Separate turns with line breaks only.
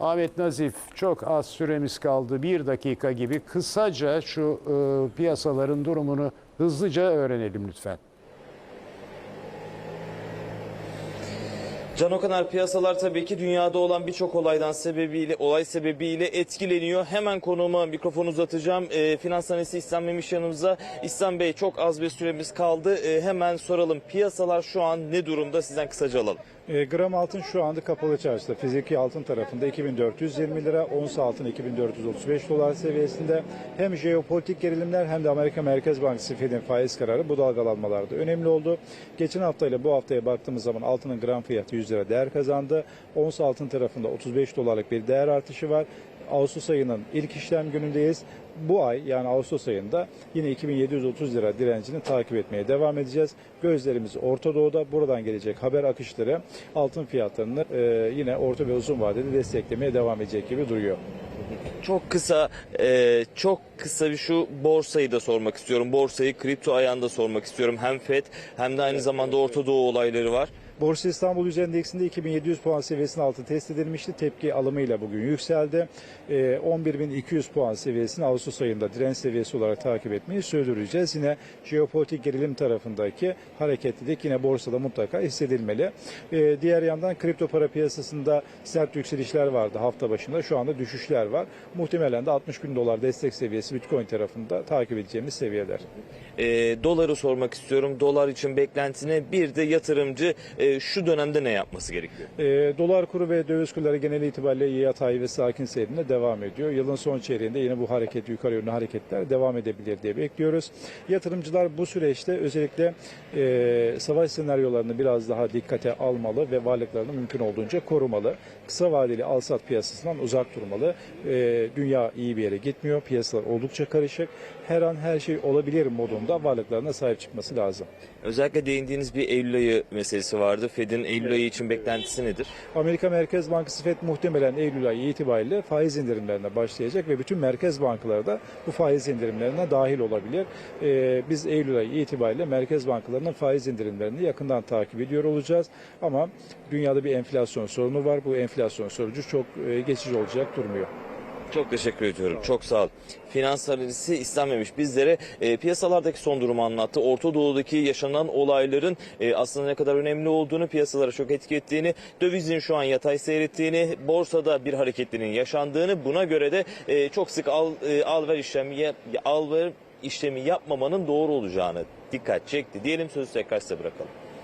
Ahmet Nazif çok az süremiz kaldı. Bir dakika gibi kısaca şu e, piyasaların durumunu hızlıca öğrenelim lütfen.
Can Okanar piyasalar tabii ki dünyada olan birçok olaydan sebebiyle olay sebebiyle etkileniyor. Hemen konuğuma mikrofon uzatacağım. E, finans analisi İhsan Memiş yanımıza. İhsan Bey çok az bir süremiz kaldı. E, hemen soralım. Piyasalar şu an ne durumda? Sizden kısaca alalım.
E, gram altın şu anda kapalı çarşıda. Fiziki altın tarafında 2420 lira, ons altın 2435 dolar seviyesinde. Hem jeopolitik gerilimler hem de Amerika Merkez Bankası Fed'in faiz kararı bu dalgalanmalarda önemli oldu. Geçen haftayla bu haftaya baktığımız zaman altının gram fiyatı 100 lira değer kazandı. Ons altın tarafında 35 dolarlık bir değer artışı var. Ağustos ayının ilk işlem günündeyiz. Bu ay yani Ağustos ayında yine 2730 lira direncini takip etmeye devam edeceğiz. Gözlerimiz Orta Doğu'da buradan gelecek haber akışları altın fiyatlarını e, yine orta ve uzun vadede desteklemeye devam edecek gibi duruyor.
Çok kısa, e, çok kısa bir şu borsayı da sormak istiyorum. Borsayı kripto ayağında sormak istiyorum. Hem FED hem de aynı zamanda Orta Doğu olayları var.
Borsa İstanbul Yüz Endeksinde 2700 puan seviyesinin altı test edilmişti. Tepki alımıyla bugün yükseldi. Ee, 11.200 puan seviyesini Ağustos ayında direnç seviyesi olarak takip etmeyi sürdüreceğiz. Yine jeopolitik gerilim tarafındaki hareketlilik yine borsada mutlaka hissedilmeli. Ee, diğer yandan kripto para piyasasında sert yükselişler vardı hafta başında. Şu anda düşüşler var. Muhtemelen de 60 bin dolar destek seviyesi Bitcoin tarafında takip edeceğimiz seviyeler.
E, doları sormak istiyorum. Dolar için beklentine bir de yatırımcı e, şu dönemde ne yapması gerekiyor?
E, dolar kuru ve döviz kurları genel itibariyle yatay ve sakin seyrinde devam ediyor. Yılın son çeyreğinde yine bu hareket yukarı yönlü hareketler devam edebilir diye bekliyoruz. Yatırımcılar bu süreçte özellikle e, savaş senaryolarını biraz daha dikkate almalı ve varlıklarını mümkün olduğunca korumalı. Kısa vadeli alsat piyasasından uzak durmalı. E, dünya iyi bir yere gitmiyor. Piyasalar oldukça karışık. Her an her şey olabilir modunda varlıklarına sahip çıkması lazım.
Özellikle değindiğiniz bir Eylül ayı meselesi vardı. Fed'in Eylül ayı için beklentisi nedir?
Amerika Merkez Bankası FED muhtemelen Eylül ayı itibariyle faiz indirimlerine başlayacak ve bütün merkez bankaları da bu faiz indirimlerine dahil olabilir. Ee, biz Eylül ayı itibariyle merkez bankalarının faiz indirimlerini yakından takip ediyor olacağız. Ama dünyada bir enflasyon sorunu var. Bu enflasyon sonucu çok e, geçici olacak durmuyor.
Çok teşekkür ediyorum. Çok sağ ol. Finans analisi istenmemiş bizlere e, piyasalardaki son durumu anlattı. Orta Doğu'daki yaşanan olayların e, aslında ne kadar önemli olduğunu, piyasalara çok etki ettiğini, dövizin şu an yatay seyrettiğini, borsada bir hareketliliğin yaşandığını, buna göre de e, çok sık al, e, al işlemi yap- işlemi yapmamanın doğru olacağını dikkat çekti. Diyelim sözü tekrar size bırakalım.